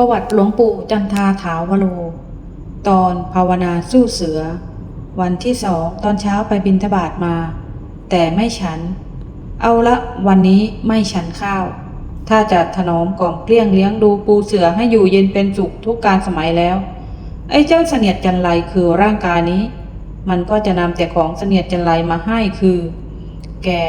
ประวัติหลวงปู่จันทาถาวโร ตอนภาวนาสู้เสือ วันที่สองตอนเช้าไปบินทบาทมา แต่ไม่ฉัน เอาละวันนี้ไม่ฉันข้าว ถ้าจะถนอมกล่อมเกลี้ยงเลี้ยงดูปูเสือให้อยู่เย็นเป็นสุขทุกการสมัยแล้ว ไอ้เจ้าเสนียดจันไรคือร่างกายนี้ มันก็จะนำแต่ของเสนียดจันไรมาให้คือ แก่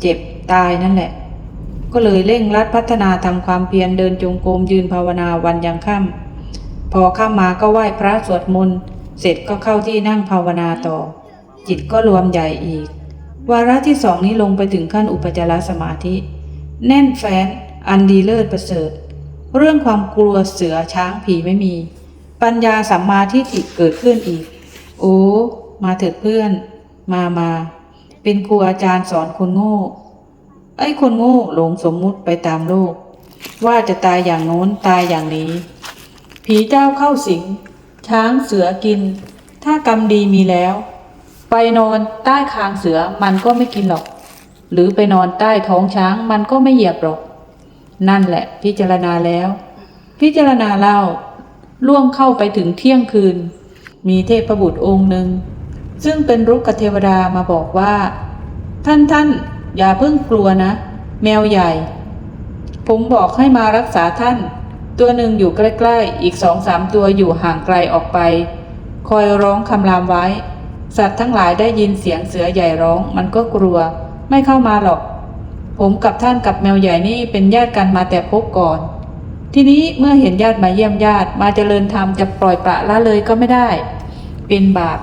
เจ็บตายนั่นแหละ ก็เลยเร่งรัดพัฒนาทำความเพียรเดินจงกรมยืนภาวนาวันยังค่ำพอค่ำมาก็ไหว้พระสวดมนต์เสร็จก็เข้าที่นั่งภาวนาต่อ จิตก็รวมใหญ่อีก วาระที่สองนี้ลงไปถึงขั้นอุปจารสมาธิ แน่นแฟ้นอันดีเลิศประเสริฐ เรื่องความกลัวเสือช้างผีไม่มี ปัญญาสัมมาทิฏฐิเกิดขึ้นอีก โอ้ มาเถิดเพื่อน มามา เป็นครูอาจารย์สอนคนโง่ ไอ้คนโง่หลงสมมุติไปตามโลก ว่าจะตายอย่างโน้นตายอย่างนี้ ผีเจ้าเข้าสิง ช้างเสือกิน ถ้ากรรมดีมีแล้ว ไปนอนใต้คางเสือมันก็ไม่กินหรอก หรือไปนอนใต้ท้องช้างมันก็ไม่เหยียบหรอก นั่นแหละพิจารณาแล้ว พิจารณาเล่าล่วงเข้าไปถึงเที่ยงคืน มีเทพบุตรองค์หนึ่งซึ่งเป็นรุกขเทวดามาบอกว่า ท่านท่าน อย่าเพิ่งกลัวนะ แมวใหญ่ ผมบอกให้มารักษาท่าน ตัวหนึ่งอยู่ใกล้ๆ อีกสองสามตัวอยู่ห่างไกลออกไป คอยร้องคำรามไว้ สัตว์ทั้งหลายได้ยินเสียงเสือใหญ่ร้อง มันก็กลัว ไม่เข้ามาหรอก ผมกับท่านกับแมวใหญ่นี่เป็นญาติกันมาแต่พบก่อน ทีนี้เมื่อเห็นญาติมาเยี่ยมญาติมาเจริญธรรมจะปล่อยปละละเลยก็ไม่ได้ เป็นบาป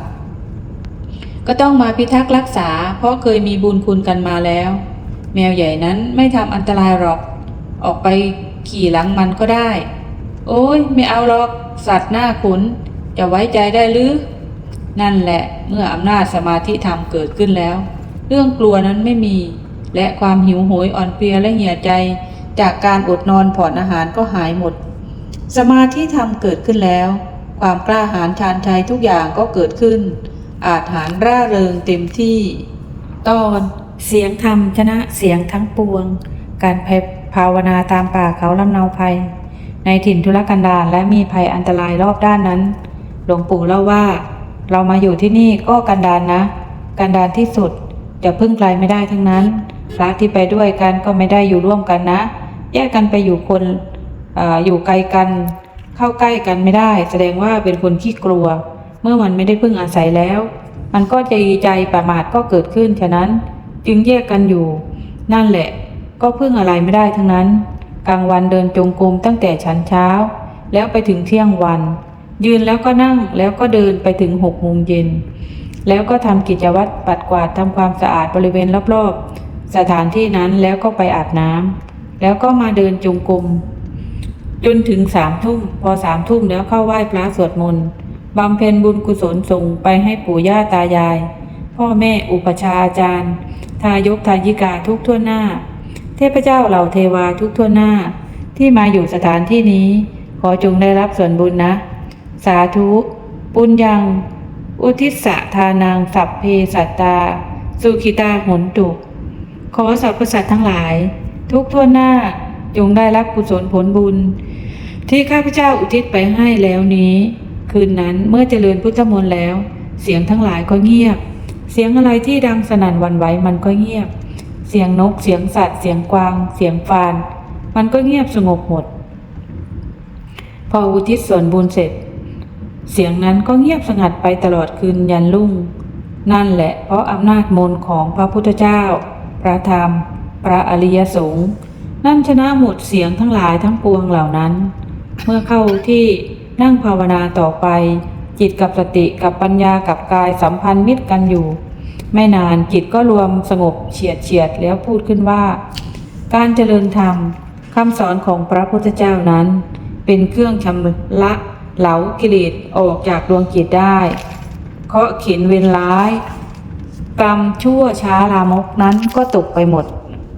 ก็ต้องมาพิทักษ์รักษา เพราะเคยมีบุญคุณกันมาแล้ว แมวใหญ่นั้นไม่ทำอันตรายหรอก ออกไปขี่หลังมันก็ได้ โอ้ยไม่เอาหรอก สัตว์หน้าขุน จะไว้ใจได้หรือ นั่นแหละเมื่ออำนาจสมาธิธรรมเกิดขึ้นแล้ว เรื่องกลัวนั้นไม่มี และความหิวโหยอ่อนเพลียและเหี่ยใจ จากการอดนอนผ่อนอาหารก็หายหมด สมาธิธรรมเกิดขึ้นแล้ว ความกล้าหาญชาญชัยทุกอย่างก็เกิดขึ้น อาจหารร่าเริงเต็มที่ ตอนเสียงธรรมชนะเสียงทั้งปวง การภาวนาตามป่าเขาลำเนาภัย ในถิ่นทุรกันดารและมีภัยอันตรายรอบด้านนั้น หลวงปู่เล่าว่า เรามาอยู่ที่นี่ก็กันดารนนะ กันดารที่สุดจะพึ่งไกลไม่ได้ทั้งนั้นพระที่ไปด้วยกันก็ไม่ได้อยู่ร่วมกันนะ แยกกันไปอยู่คนออยู่ไกลกัน เข้าใกล้กันไม่ได้ แสดงว่าเป็นคนขี้กลัว เมื่อมันไม่ได้พึ่งอาศัยแล้ว มันก็ใจใจประมาทก็เกิดขึ้นฉะนั้นจึงแยกกันอยู่ นั่นแหละ ก็พึ่งอะไรไม่ได้ทั้งนั้น กลางวันเดินจงกรมตั้งแต่ฉันเช้า แล้วไปถึงเที่ยงวัน ยืนแล้วก็นั่งแล้วก็เดินไปถึงหกโมงเย็นแล้วก็ทำกิจวัตรปัดกวาดทำความสะอาดบริเวณรอบๆสถานที่นั้นแล้วก็ไปอาบน้ำแล้วก็มาเดินจงกรมจนถึงสามทุ่มพอสามทุ่มแล้วเข้าไหว้พระสวดมนต์ บำเพ็ญบุญกุศลส่งไปให้ปู่ย่าตายาย พ่อแม่อุปชาอาจารย์ ทายกทายิกาทุกทั่วหน้า เทพเจ้าเหล่าเทวาทุกทั่วหน้า ที่มาอยู่สถานที่นี้ ขอจงได้รับส่วนบุญนะ สาธุ ปุญญัง อุทิศทานังสัพเพสัตตา สุขิตาหนตุ ขอสรรพสัตว์ทั้งหลาย ทุกทั่วหน้าจงได้รับกุศลผลบุญ ที่ข้าพเจ้าอุทิศไปให้แล้วนี้ คืนนั้นเมื่อเจริญพุทธมนต์แล้ว เสียงทั้งหลายก็เงียบ เสียงอะไรที่ดังสนั่นวันไหวมันก็เงียบ เสียงนกเสียงสัตว์ เสียงกวาง เสียงฟาน มันก็เงียบสงบหมด พออุทิศส่วนบุญเสร็จ เสียงนั้นก็เงียบสงัดไปตลอดคืนยันรุ่ง นั่นแหละเพราะอำนาจมนต์ของพระพุทธเจ้า พระธรรม พระอริยสงฆ์นั่นชนะหมดเสียงทั้งหลายทั้งปวงเหล่านั้น เมื่อเข้าที่ นั่งภาวนาต่อไป จิตกับสติกับปัญญากับกายสัมพันธ์มิตรกันอยู่ ไม่นานจิตก็รวมสงบเฉียดเฉียดแล้วพูดขึ้นว่า การเจริญธรรมคำสอนของพระพุทธเจ้านั้น เป็นเครื่องชำระเหลากิเลสออกจากดวงจิตได้ เคาะเข็นเวรร้าย กรรมชั่วช้าลามกนั้นก็ตกไปหมด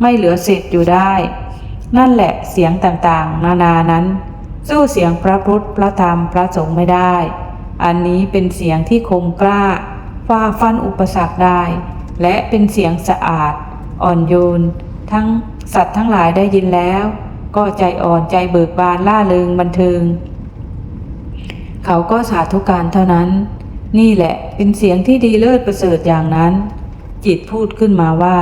ไม่เหลือเศษอยู่ได้ นั่นแหละเสียงต่างๆ นานานั้น สู้เสียงพระพุทธพระธรรมพระสงฆ์ไม่ได้ อันนี้เป็นเสียงที่คมกล้าฝ่าฟันอุปสรรคได้ และเป็นเสียงสะอาด อ่อนโยน ทั้งสัตว์ทั้งหลายได้ยินแล้วกก็ใจอ่อนใจเบิกบานล่าเริงบันเทิง เขาก็สาธุการเท่านั้น นี่แหละเป็นเสียงที่ดีเลิศประเสริฐอย่างนั้น จิตพูดขึ้นมาว่า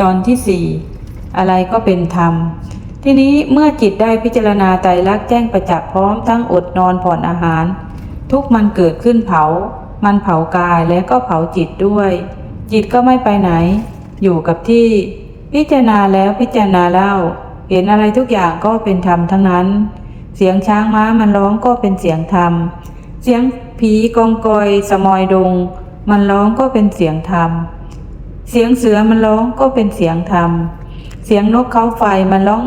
ตอนที่สี่ อะไรก็เป็นธรรม ทีนี้เมื่อจิตได้พิจารณาไตรลักษณ์แจ้งประจักษ์พร้อมทั้งอดนอนผ่อนอาหาร ทุกมันเกิดขึ้นเผา มันเผากายและก็เผาจิตด้วย จิตก็ไม่ไปไหน อยู่กับที่ พิจารณาแล้วพิจารณาเล่า เห็นอะไรทุกอย่างก็เป็นธรรมทั้งนั้น เสียงช้างม้ามันร้องก็เป็นเสียงธรรม เสียงผีกองกอยสมอยดง มันร้องก็เป็นเสียงธรรม เสียงเสือมันร้องก็เป็นเสียงธรรม สียงนกเขาไฟมันร้อง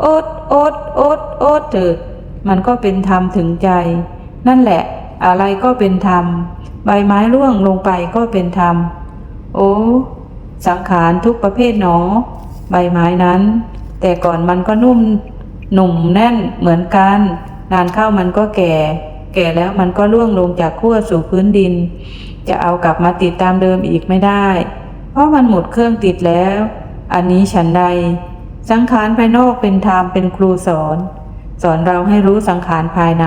โอ๊ดโอ๊ดโอ๊ดโอ๊ดเถิดมันก็เป็นธรรมถึงใจ นั่นแหละ อะไรก็เป็นธรรม ใบไม้ร่วงลงไปก็เป็นธรรม โอ้ สังขารทุกประเภทหนอ ใบไม้นั้น แต่ก่อนมันก็นุ่มหนุ่มแน่นเหมือนกัน นานเข้ามันก็แก่ แก่แล้วมันก็ร่วงลงจากขั้วสู่พื้นดิน จะเอากลับมาติดตามเดิมอีกไม่ได้ เพราะมันหมดเครื่องติดแล้ว อันนี้ฉันใด สังขารภายนอกเป็นธรรมเป็นครูสอน สอนเราให้รู้สังขารภายใน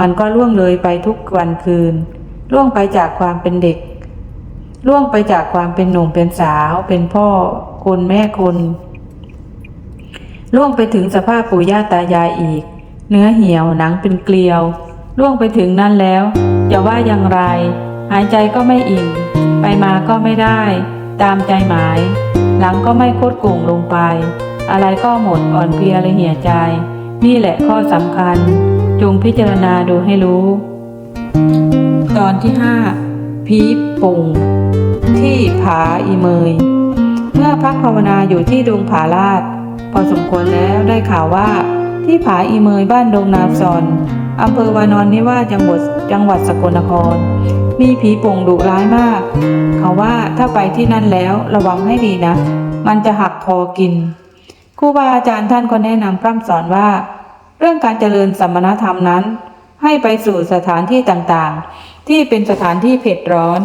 มันก็ล่วงเลยไปทุกวันคืน ล่วงไปจากความเป็นเด็ก ล่วงไปจากความเป็นหนุ่มเป็นสาว เป็นพ่อคนแม่คนล่วงไปถึงสภาพปู่ย่าตายายอีก เนื้อเหี่ยวหนังเป็นเกลียว ล่วงไปถึงนั่นแล้วจะว่าอย่างไร หายใจก็ไม่อิ่ม ไปมาก็ไม่ได้ ตามใจหมาย หลังก็ไม่โคดโก่งลงไป อะไรก็หมดอ่อนเพลียเลยเหี่ยใจ นี่แหละข้อสำคัญ จงพิจารณาดูให้รู้ ตอนที่ห้าพีปุ่งที่ผาอีเมย เมื่อพักภาวนาอยู่ที่ดงผาลาด พอสมควรแล้วได้ข่าวว่าที่ผาอีเมยบ้านดงนาซอนอำเภอวานอนนิวาจังหวัดจังหวัดสกลนคร มีผีโป่งดุร้ายมาก เขาว่าถ้าไปที่นั่นแล้วระวังให้ดีนะ มันจะหักคอกินครูบาอาจารย์ท่านก็แนะนำพร่ำสอนว่า เรื่องการเจริญสมณธรรมนั้น ให้ไปสู่สถานที่ต่างๆ ที่เป็นสถานที่เผ็ดร้อน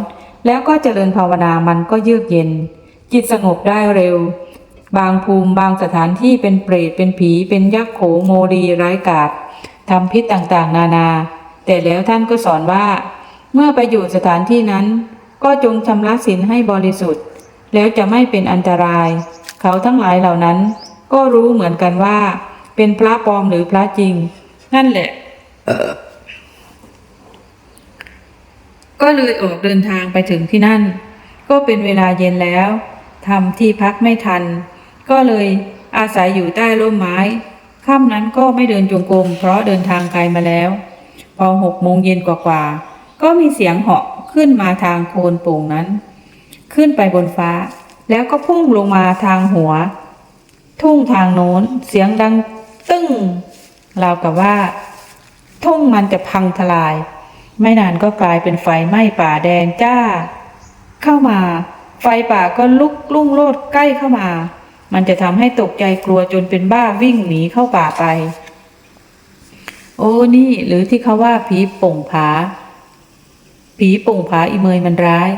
แล้วก็เจริญภาวนามันก็เยือกเย็น จิตสงบได้เร็ว บางภูมิบางสถานที่เป็นเปรตเป็นผีเป็นยักษ์โขโมรีร้ายกาจทำพิษต่างๆ นานา แต่แล้วท่านก็สอนว่า เมื่อไปอยู่สถานที่นั้น ก็จงชำระศีลให้บริสุทธิ์ แล้วจะไม่เป็นอันตราย เขาทั้งหลายเหล่านั้น ก็รู้เหมือนกันว่า เป็นพระปลอมหรือพระจริง นั่นแหละ ก็เลยออกเดินทางไปถึงที่นั่น ก็เป็นเวลาเย็นแล้วทำที่พักไม่ทัน ก็เลยอาศัยอยู่ใต้ร่มไม้ค่ำนั้นก็ไม่เดินจงกรมเพราะเดินทางไกลมาแล้ว พอหกโมงเย็นกว่าๆ ก็มีเสียงเหาะขึ้นมาทางโคนโป่งนั้น ขึ้นไปบนฟ้า แล้วก็พุ่งลงมาทางหัว ทุ่งทางโน้น เสียงดังตึ้งราวกับว่า ทุ่งมันจะพังทลาย ไม่นานก็กลายเป็นไฟไหม้ป่าแดงจ้า เข้ามา ไฟป่าก็ลุกลุ่งโลดใกล้เข้ามา มันจะทำให้ตกใจกลัวจนเป็นบ้าวิ่งหนีเข้าป่าไป โอ้นี่หรือที่เขาว่าผีป่งผา ผีโป่งผาอีเมยมันร้าย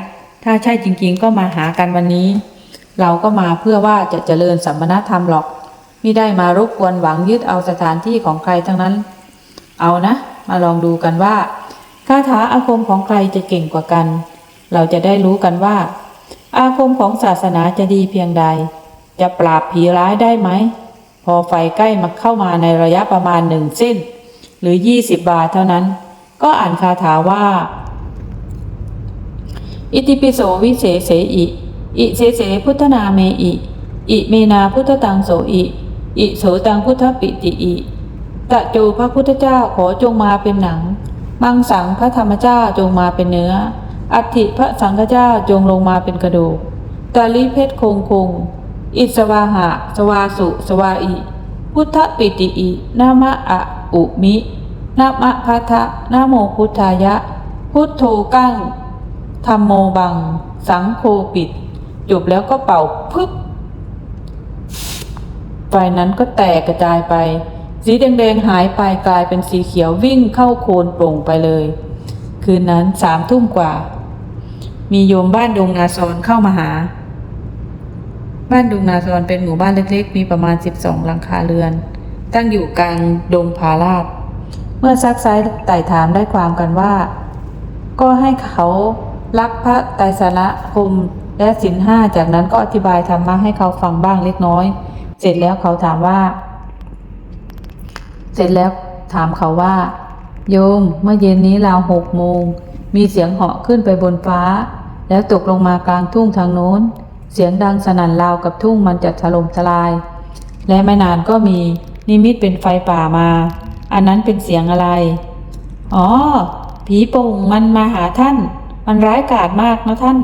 ถ้าใช่จริง ๆ ก็มาหากันวันนี้ เราก็มาเพื่อว่าจะเจริญสัมมณธรรมหรอกไม่ได้มารบกวนหวังยึดเอาสถานที่ของใครทั้งนั้น เอานะ มาลองดูกันว่าคาถาอาคมของใครจะเก่งกว่ากัน เราจะได้รู้กันว่า อาคมของศาสนาจะดีเพียงใด จะปราบผีร้ายได้ไหม พอไฟใกล้มาเข้ามาในระยะประมาณหนึ่งเส้น หรือยี่สิบบาทเท่านั้น ก็อ่านคาถาว่า อิติปิโสวิเศษเสอิ อิเสเสพุทธนาเมอิ อิเมนาพุทธตังโสอิ อิโสตังพุทธปิติอิตะโจพระพุทธเจ้าขอจงมาเป็นหนัง มังสังพระธรรมเจ้าจงมาเป็นเนื้อ อัฐิพระสังฆเจ้าจงลงมาเป็นกระดูกกาลิเพชรคงคง อิสวาหะ สวาสุ สวาอิ พุทธปิติอิ นามะอะอุมินามะพัทะนาโมพุทธายะ พุทโธกั้ง ธรรมโมบัง สังโฆปิด จบแล้วก็เป่าพึบไฟนั้นก็แตกกระจายไป สีแดงๆหายไปกลายเป็นสีเขียววิ่งเข้าโคนโปร่งไปเลย คืนนั้นสามทุ่มกว่า มีโยมบ้านดงนาซอนเข้ามาหา บ้านดงนาซอนเป็นหมู่บ้านเล็กๆ มีประมาณ 12 หลังคาเรือน ตั้งอยู่กลางดงพาราดเมื่อซักไซไต่ถามได้ความกันว่า ก็ให้เขา รักพระไตรสาระคมและสินห้าจากนั้นก็อธิบายธรรมะให้เขาฟังบ้างเล็กน้อย เสร็จแล้วเขาถามว่า เสร็จแล้วถามเขาว่า โยมเมื่อเย็นนี้ราวหกโมง มีเสียงเหาะขึ้นไปบนฟ้า แล้วตกลงมากลางทุ่งทางโน้น เสียงดังสนั่นราวกับทุ่งมันจะถล่มทลาย และไม่นานก็มีนิมิตเป็นไฟป่ามา อันนั้นเป็นเสียงอะไร อ๋อ ผีโป่งมันมาหาท่าน มันร้ายกาจมากนะท่าน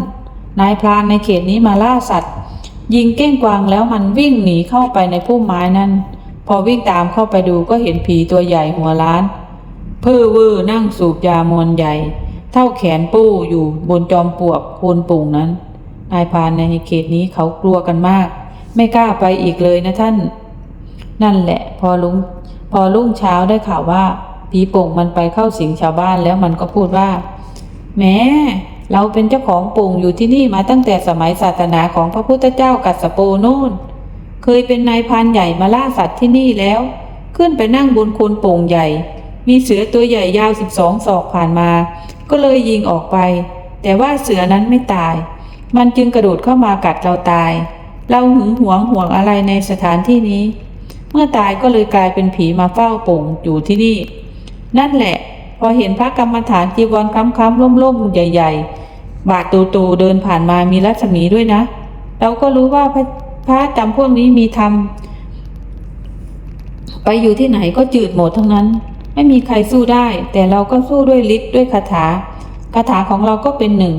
นายพรานในเขตนี้มาล่าสัตว์ ยิงเก้งกวางแล้วมันวิ่งหนีเข้าไปในพุ่มไม้นั้นพอวิ่งตามเข้าไปดูก็เห็นผีตัวใหญ่หัวล้าน เพื่อวือนั่งสูบยามวนใหญ่ เท่าแขนปู้อยู่บนจอมปลวกโคนปุ่งนั้น นายพรานในเขตนี้เขากลัวกันมาก ไม่กล้าไปอีกเลยนะท่าน นั่นแหละพอลุงพอรุ่งเช้าได้ข่าวว่าผีโป่งมันไปเข้าสิงชาวบ้านแล้วมันก็พูดว่า แม้เราเป็นเจ้าของโป่งอยู่ที่นี่มาตั้งแต่สมัยศาสนาของพระพุทธเจ้ากัสโปโน่น เคยเป็นนายพรานใหญ่มาล่าสัตว์ที่นี่แล้ว ขึ้นไปนั่งบนโคนโป่งใหญ่ มีเสือตัวใหญ่ยาวสิบสองศอกผ่านมา ก็เลยยิงออกไป แต่ว่าเสือนั้นไม่ตาย มันจึงกระโดดเข้ามากัดเราตาย เราหึงหวงห่วงอะไรในสถานที่นี้ เมื่อตายก็เลยกลายเป็นผีมาเฝ้าโป่งอยู่ที่นี่ นั่นแหละ พอเห็นพระกรรมฐานจีวรค้ำๆล่มๆใหญ่ ๆ บาทตูๆเดินผ่านมามีรัศมีด้วยนะ เราก็รู้ว่าพระพระจำพวกนี้มีธรรมไปอยู่ที่ไหนก็จืดหมดทั้งนั้น ไม่มีใครสู้ได้ แต่เราก็สู้ด้วยฤทธิ์ด้วยคาถาคาถาของเราก็เป็นหนึ่ง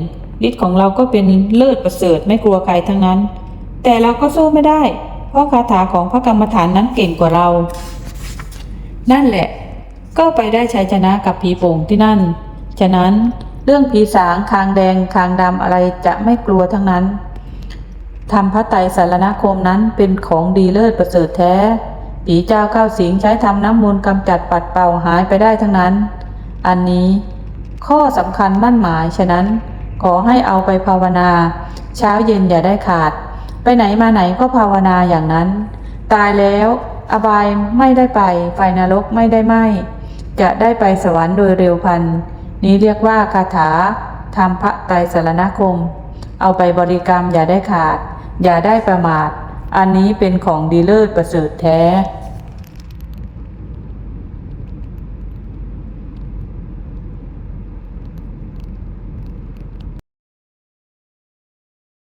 ฤทธิ์ของเราก็เป็นเลิศประเสริฐไม่กลัวใครทั้งนั้น แต่เราก็สู้ไม่ได้ เพราะคาถาของพระกรรมฐานนั้นเก่งกว่าเรา นั่นแหละ ก็ไปได้ชัยชนะกับผีโป่งที่นั่น ฉะนั้นเรื่องผีสางคางแดงคางดำอะไรจะไม่กลัวทั้งนั้นทำพระไตรสารณคมนั้นเป็นของดีเลิศประเสริฐแท้ ผีเจ้าเข้าสิงใช้ทำน้ำมนต์กำจัดปัดเป่าหายไปได้ทั้งนั้น อันนี้ ข้อสำคัญมั่นหมายฉะนั้น ขอให้เอาไปภาวนา เช้าเย็นอย่าได้ขาด ไปไหนมาไหนก็ภาวนาอย่างนั้น ตายแล้ว อบายไม่ได้ไปไฟนรกไม่ได้ไหม จะได้ไปสวรรค์โดยเร็วพัน นี้เรียกว่าคาถาทำพระไตรสรณคม เอาไปบริกรรมอย่าได้ขาด อย่าได้ประมาท อันนี้เป็นของดีเลิศประเสริฐแท้